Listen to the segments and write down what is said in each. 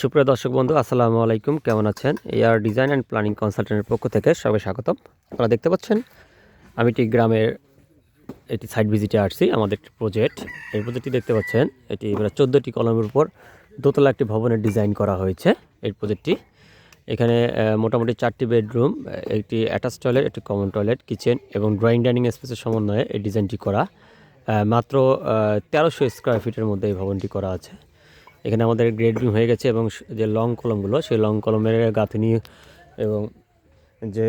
সুপ্রিয় দর্শক বন্ধু, আসসালামু আলাইকুম। কেমন আছেন? এআর ডিজাইন অ্যান্ড প্ল্যানিং কনসালটেন্টের পক্ষ থেকে সবাই স্বাগতম। আপনারা দেখতে পাচ্ছেন, আমি একটি গ্রামের এটি সাইট ভিজিটে আসছি, আমাদের একটি প্রজেক্ট এই প্রজেক্টটি দেখতে পাচ্ছেন, এটি প্রায় চোদ্দোটি কলমের উপর দোতলা একটি ভবনের ডিজাইন করা হয়েছে এই প্রজেক্টটি এখানে মোটামুটি চারটি বেডরুম একটি অ্যাটাচ টয়লেট একটি কমন টয়লেট কিচেন এবং ড্রয়িং ডাইনিং স্পেসের সমন্বয়ে এই ডিজাইনটি করা। মাত্র তেরোশো স্কোয়ার ফিটের মধ্যে এই ভবনটি করা আছে। এখানে আমাদের গ্রেড বিম হয়ে গেছে এবং যে লং কলমগুলো, সেই লং কলমের গাঁথনি এবং যে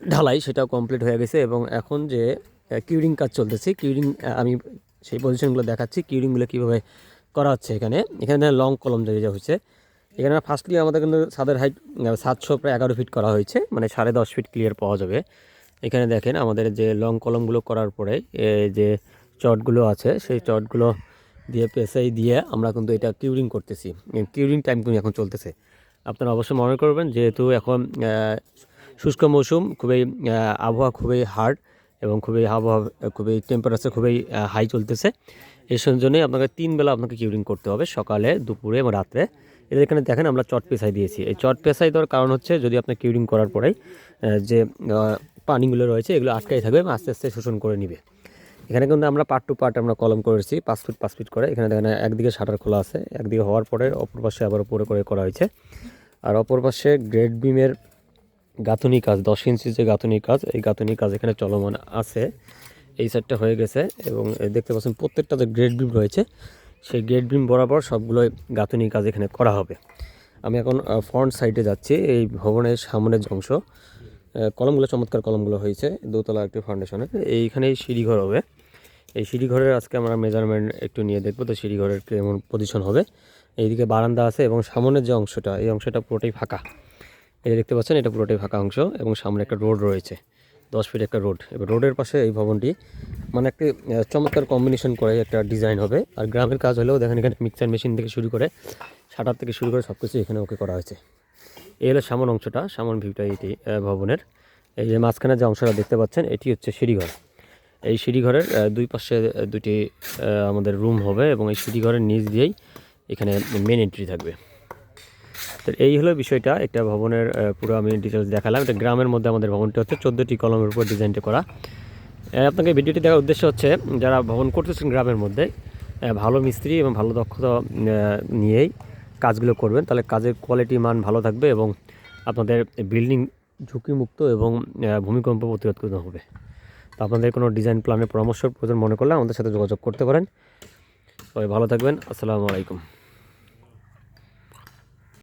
ঢালাই সেটাও কমপ্লিট হয়ে গেছে এবং এখন যে কিউরিং কাজ চলতেছে কিউরিং আমি সেই পজিশনগুলো দেখাচ্ছি কিউরিংগুলো কীভাবে করা হচ্ছে এখানে। এখানে লং কলম যে যে হচ্ছে এখানে ফার্স্টলি আমাদের কিন্তু ছাদের হাইট সাতশো প্রায় এগারো ফিট করা হয়েছে মানে সাড়ে দশ ফিট ক্লিয়ার পাওয়া যাবে। এখানে দেখেন আমাদের যে লং কলমগুলো করার পরে যে চটগুলো আছে, সেই চটগুলো দিয়ে পেসাই দিয়ে আমরা কিন্তু এটা কিউরিং করতেছি। কিউরিং টাইম কিন্তু এখন চলতেছে। আপনারা অবশ্যই মনে করবেন যেহেতু এখন শুষ্ক মৌসুম, খুবই আবহাওয়া খুবই হার্ড এবং খুবই আবহাওয়া, খুবই টেম্পারেচার খুবই হাই চলতেছে। এই জন্যই আপনাকে তিন বেলা আপনাকে কিউরিং করতে হবে সকালে, দুপুরে এবং রাত্রে। এদের এখানে দেখেন আমরা চট পেশাই দিয়েছি। এই চট পেশাই দেওয়ার কারণ হচ্ছে যদি আপনার কিউরিং করার পরেই যে পানিগুলো রয়েছে এগুলো আটকাই থাকবে এবং আস্তে আস্তে শোষণ করে নিবে। এখানে কিন্তু আমরা পার্ট টু পার্ট আমরা কলম করেছি, পাঁচ ফিট পাঁচ ফিট করে। এখানে দেখেন, একদিকে শাটার খোলা আছে, একদিকে হওয়ার পরে অপর পাশে আবার উপরে করে করা হয়েছে। আর অপর পাশে গ্রেড বিমের গাঁথনি কাজ, দশ ইঞ্চি যে গাঁথনি কাজ, এই গাঁথনি কাজ এখানে চলমান আছে। এই সাইডটা হয়ে গেছে এবং দেখতে পাচ্ছেন প্রত্যেকটা যে গ্রেড বিম রয়েছে, সেই গ্রেড বিম বরাবর সবগুলোই গাঁথনি কাজ এখানে করা হবে। আমি এখন ফ্রন্ট সাইডে যাচ্ছি, এই ভবনের সামনের অংশ। কলমগুলো চমৎকার কলমগুলো হয়েছে, দোতলা একটি ফাউন্ডেশনের এইখানেই সিঁড়িঘর হবে। এই সিঁড়িঘরের আজকে আমরা মেজারমেন্ট একটু নিয়ে দেখব। তো সিঁড়িঘরের কেমন পজিশন হবে। এইদিকে বারান্দা আছে এবং সামনের যে অংশটা, এই অংশটা পুরোটাই ফাঁকা। এই দেখতে পাচ্ছেন, এটা পুরোটাই ফাঁকা অংশ এবং সামনে একটা রোড রয়েছে। দশ ফিট একটা রোড। এবার রোডের পাশে এই ভবনটি মানে একটি চমৎকার কম্বিনেশন করে একটা ডিজাইন হবে। আর গ্রামের কাজ হলেও দেখেন এখানে মিক্সার মেশিন থেকে শুরু করে শাটার থেকে শুরু করে সব কিছু এখানে ওকে করা হয়েছে। এই হলো সামন অংশটা, সামন ভিউটা এটি ভবনের। এই যে মাঝখানে যে অংশটা দেখতে পাচ্ছেন, এটি হচ্ছে সিঁড়িঘর। এই সিঁড়িঘরের দুই পাশে দুটি আমাদের রুম হবে এবং এই সিঁড়িঘরের নিচ দিয়েই এখানে মেন এন্ট্রি থাকবে। তো এই হলো বিষয়টা, একটা ভবনের পুরো আমি ডিটেলস দেখালাম। এটা গ্রামের মধ্যে আমাদের ভবনটি হচ্ছে, চোদ্দোটি কলমের উপর ডিজাইনটা করা। আপনাকে ভিডিওটি দেখার উদ্দেশ্য হচ্ছে, যারা ভবন করতেছেন গ্রামের মধ্যে ভালো মিস্ত্রি এবং ভালো দক্ষতা নিয়েই কাজগুলো করবেন, তাহলে কাজের কোয়ালিটি মান ভালো থাকবে এবং আপনাদের বিল্ডিং ঝুঁকিমুক্ত এবং ভূমিকম্প প্রতিরোধ করতে হবে। তো আপনাদের কোনো ডিজাইন প্ল্যানের পরামর্শ প্রয়োজন মনে করলে আমাদের সাথে যোগাযোগ করতে পারেন। সবাই ভালো থাকবেন। আসসালামু আলাইকুম।